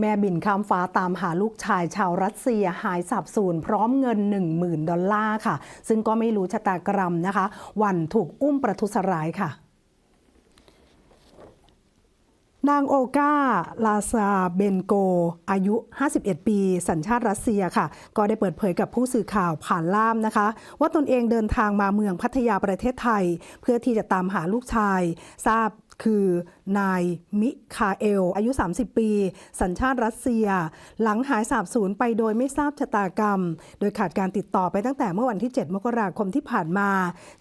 แม่บินข้ามฟ้าตามหาลูกชายชาวรัสเซียหายสาบสูญพร้อมเงิน 10,000 ดอลลาร์ค่ะ ซึ่งก็ไม่รู้ชะตากรรมนะคะ วันถูกอุ้มประทุษร้ายค่ะนางโอกาลาซาเบนโก อายุ 51 ปี สัญชาติรัสเซียค่ะ ก็ได้เปิดเผยกับผู้สื่อข่าวผ่านล่ามนะคะ ว่าตนเองเดินทางมาเมืองพัทยาประเทศไทย เพื่อที่จะตามหาลูกชาย ทราบ คือนายมิคาเอล อายุ 30 ปี สัญชาติรัสเซีย หลังหายสาบสูญไปโดยไม่ทราบชะตากรรม โดยขาดการติดต่อไปตั้งแต่เมื่อวันที่ 7 มกราคมที่ผ่านมา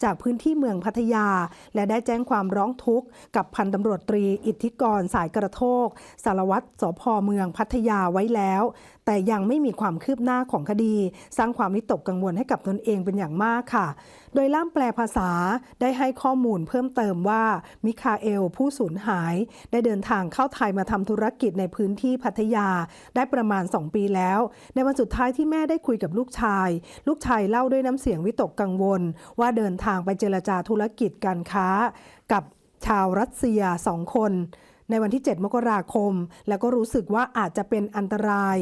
จากพื้นที่เมืองพัทยา และได้แจ้งความร้องทุกข์ กับพันตำรวจตรีอิทธิกรสายกระโทก สารวัตรสพเมืองพัทยาไว้แล้ว แต่ยังไม่มีความคืบหน้าของคดี สร้างความวิตกกังวลให้กับตนเองเป็นอย่างมากค่ะ โดยล่ามแปลภาษาได้ให้ข้อมูลเพิ่มเติมว่ามิคาเอลผู้สูญหาย ได้เดินทางเข้าไทยมาทำธุรกิจในพื้นที่พัทยา ได้ประมาณ 2 ปีแล้ว ในวันสุดท้ายที่แม่ได้คุยกับลูกชาย ลูกชายเล่าด้วยน้ำเสียงวิตกกังวล ว่าเดินทางไปเจรจาธุรกิจการค้า กับชาวรัสเซียสองคน ในวันที่ 7 มกราคม แล้วก็รู้สึกว่าอาจจะเป็นอันตราย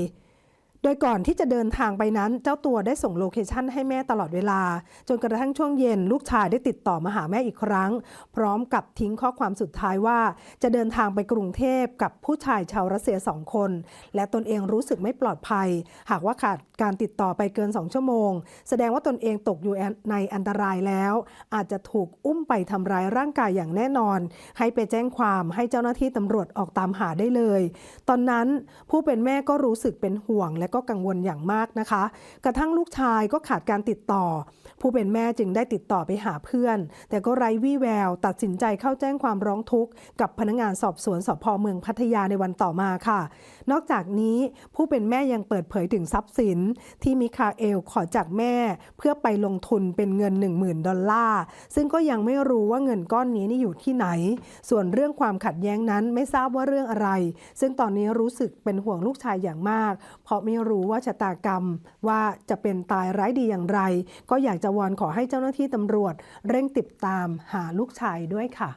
ดยก่อนที่จะเดินทางไปนั้น เจ้าตัวได้ส่งโลเคชันให้แม่ตลอดเวลา จนกระทั่งช่วงเย็น ลูกชายได้ติดต่อมาหาแม่อีกครั้ง พร้อมกับทิ้งข้อความสุดท้ายว่า จะเดินทางไปกรุงเทพกับผู้ชายชาวรัสเซียสองคน และตนเองรู้สึกไม่ปลอดภัย หากว่าขาดการติดต่อไปเกิน2ชั่วโมง แสดงว่าตนเองตกอยู่ในอันตรายแล้ว อาจจะถูกอุ้มไปทำร้ายร่างกายอย่างแน่นอน ให้ไปแจ้งความให้เจ้าหน้าที่ตำรวจออกตามหาได้เลย ตอนนั้นผู้เป็นแม่ก็รู้สึกเป็นห่วงและก็กังวลอย่างมากนะคะ กระทั่งลูกชายก็ขาดการติดต่อ ผู้เป็นแม่จึงได้ติดต่อไปหาเพื่อน แต่ก็ไร้วี่แวว ตัดสินใจเข้าแจ้งความร้องทุกข์กับพนักงานสอบสวนสพเมืองพัทยาในวันต่อมาค่ะ นอกจากนี้ผู้เป็นแม่ยังเปิดเผยถึงทรัพย์สิน ที่มิคาเอลขอจากแม่ เพื่อไปลงทุนเป็นเงิน 10,000 ดอลลาร์ซึ่งก็ยังไม่รู้ว่าเงินก้อนนี้นี่อยู่ที่ไหน ส่วนเรื่องความขัดแย้งนั้นไม่ทราบว่าเรื่องอะไร ซึ่งตอนนี้รู้สึกเป็นห่วงลูกชายอย่างมาก เพราะไม่รู้ว่าชะตากรรมว่าจะเป็นตายร้ายดีอย่างไร ก็อยากจะวอนขอให้เจ้าหน้าที่ตำรวจ เร่งติดตามหาลูกชายด้วยค่ะ